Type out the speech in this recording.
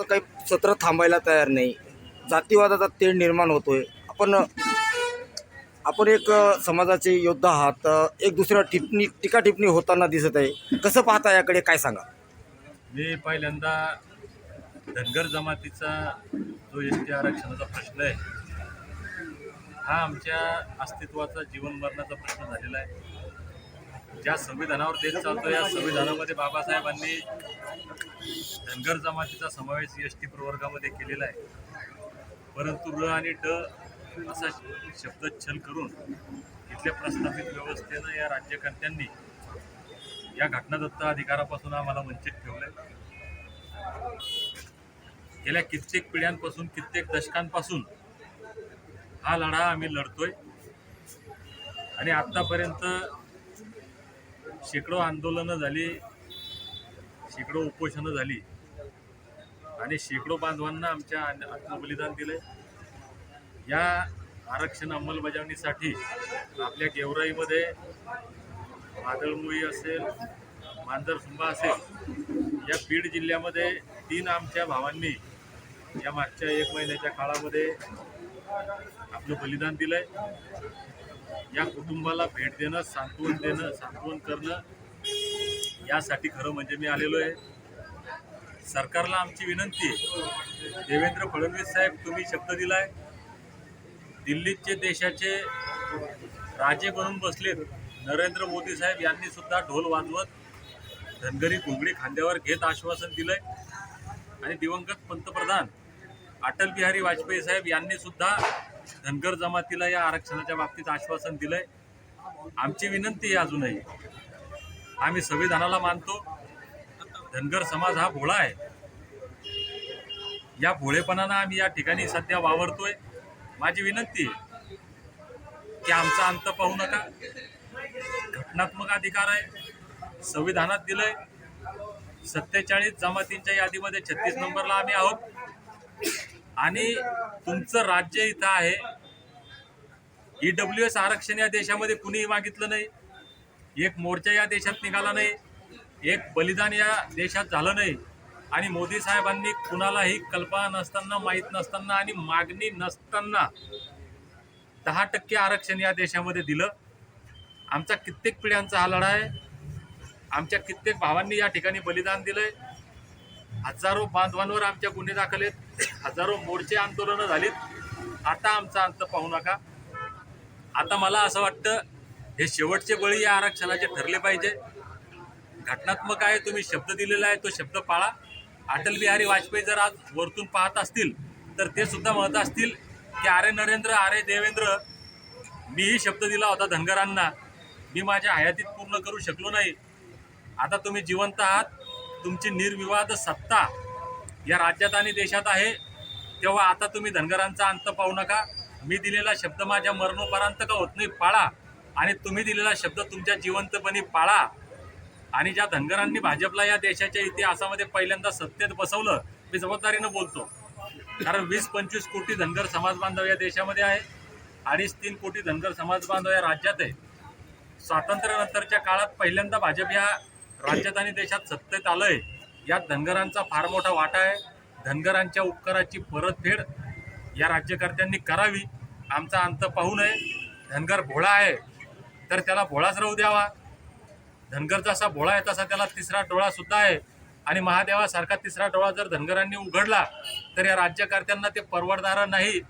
आंदोलनाचं काही सत्र थांबायला तयार नाही. जातीवादाचा तेढ निर्माण होतोय. आपण आपण एक समाजाचे योद्धा आहात. एक दुसऱ्या टिपणी टीका टिपणी होताना दिसत आहे. कसं पाहता याकडे काय सांगा? मी पहिल्यांदा धनगर जमातीचा जो एस टी आरक्षणाचा प्रश्न आहे हा आमच्या अस्तित्वाचा जीवन मरणाचा प्रश्न झालेला आहे. ज्या संविधानावर देश चालतो या संविधानामध्ये बाबासाहेबांनी धनगर जमातीचा समावेश एस टी प्रवर्गामध्ये केलेला आहे. परंतु र आणि ड असा शब्द छल करून इथल्या प्रस्थापित व्यवस्थेनं या राज्यकर्त्यांनी या घटनादत्त अधिकारापासून आम्हाला वंचित ठेवलंय. गेल्या कित्येक पिढ्यांपासून कित्येक दशकांपासून हा लढा आम्ही लढतोय. आणि आतापर्यंत शेकडो आंदोलनं झाली शेकडो उपोषणं झाली. आणि शेकडो बांधवांना आमच्या आत्मबलिदान दिलं या आरक्षण अंमलबजावणीसाठी आपल्या गेवराईमध्ये मादळमुळी असेल मांजरसुंबा असेल या बीड जिल्ह्यामध्ये तीन आमच्या भावांनी या मागच्या एक महिन्याच्या काळामध्ये आपलं बलिदान दिलंय. या कुटुंबाला भेट देणं सांत्वन देणं सांत्वन करणं यासाठी खरं म्हणजे मी आलेलो आहे. सरकारला आमची विनंती आहे. देवेंद्र फडणवीस साहेब तुम्ही शब्द दिलाय. दिल्लीचे देशाचे राजे बनून बसलेत. नरेंद्र मोदी साहेब यांनी सुद्धा ढोल वाजवत धनगरी घुंगडी खांद्यावर घेत आश्वासन दिलंय. आणि दिवंगत पंतप्रधान अटल बिहारी वाजपेयी साहेब यांनी सुद्धा धनगर जमातीला या आरक्षणाच्या बाबतीत आश्वासन दिलंय. आमची विनंती आहे अजूनही. आम्ही संविधानाला मानतो. धनगर समाज हा भोळा आहे. या भोळेपणानं आम्ही या ठिकाणी सध्या वावरतोय. माझी विनंती आहे की आमचा अंत पाहू नका. घटनात्मक अधिकार आहे. संविधानात दिलंय. सत्तेचाळीस जमातींच्या यादीमध्ये छत्तीस नंबरला आम्ही आहोत. आणि तुमचं राज्य इथं आहे. ईडब्ल्यू एस आरक्षण या देशामध्ये कुणीही मागितलं नाही. एक मोर्चा या देशात निघाला नाही. एक बलिदान या देशात झालं नाही. आणि मोदी साहेबांनी कुणालाही कल्पना नसताना माहीत नसताना आणि मागणी नसताना दहा टक्के आरक्षण या देशामध्ये दिलं. आमचा कित्येक पिढ्यांचा हा लढा आहे. आमच्या कित्येक भावांनी या ठिकाणी बलिदान दिलंय. हजारो बांधवांवर आमच्या गुन्हे दाखल आहेत. हजारो मोर्चे आंदोलनं झालीत. आता आमचा अंत पाहू नका. आता मला असं वाटतं हे शेवटचे बळी या आरक्षणाचे ठरले पाहिजे. घटनात्मक आहे तुम्ही शब्द दिलेला आहे तो शब्द पाळा. अटल बिहारी वाजपेयी जर आज वरतून पाहत असतील तर ते सुद्धा म्हणत असतील की अरे नरेंद्र अरे देवेंद्र मीही शब्द दिला होता धनगरांना. मी माझ्या हयातीत पूर्ण करू शकलो नाही. आता तुम्ही जिवंत आहात. तुमची निर्विवाद सत्ता या राज्यात आणि देशात आहे तेव्हा आता तुम्ही धनगरांचा अंत पाहू नका. मी दिलेला शब्द माझ्या मरणोपरांत का होत नाही? पाळा. आणि तुम्ही दिलेला शब्द तुमच्या जिवंतपणी पाळा. आणि ज्या धनगरांनी भाजपला या देशाच्या इतिहासामध्ये पहिल्यांदा सत्तेत बसवलं मी जबाबदारीनं बोलतो. कारण वीस पंचवीस कोटी धनगर समाज बांधव या देशामध्ये आहे. अडीच तीन कोटी धनगर समाज बांधव या राज्यात आहे. स्वातंत्र्यानंतरच्या काळात पहिल्यांदा भाजप या राज्यात आणि देशात सत्तेत आहे यात धनगरांचा फार मोठा वाटा आहे. धनगरांच्या उपकाराची परतफेड या राज्यकर्त्यांनी करावी. आमचा अंत पाहू नये. धनगर भोळा आहे तर त्याला भोळाच राहू द्यावा. धनगर जसा भोळा आहे तसा त्याला तिसरा डोळा सुद्धा आहे. आणि महादेवासारखा तिसरा डोळा जर धनगरांनी उघडला तर या राज्यकर्त्यांना ते परवडणारं नाही.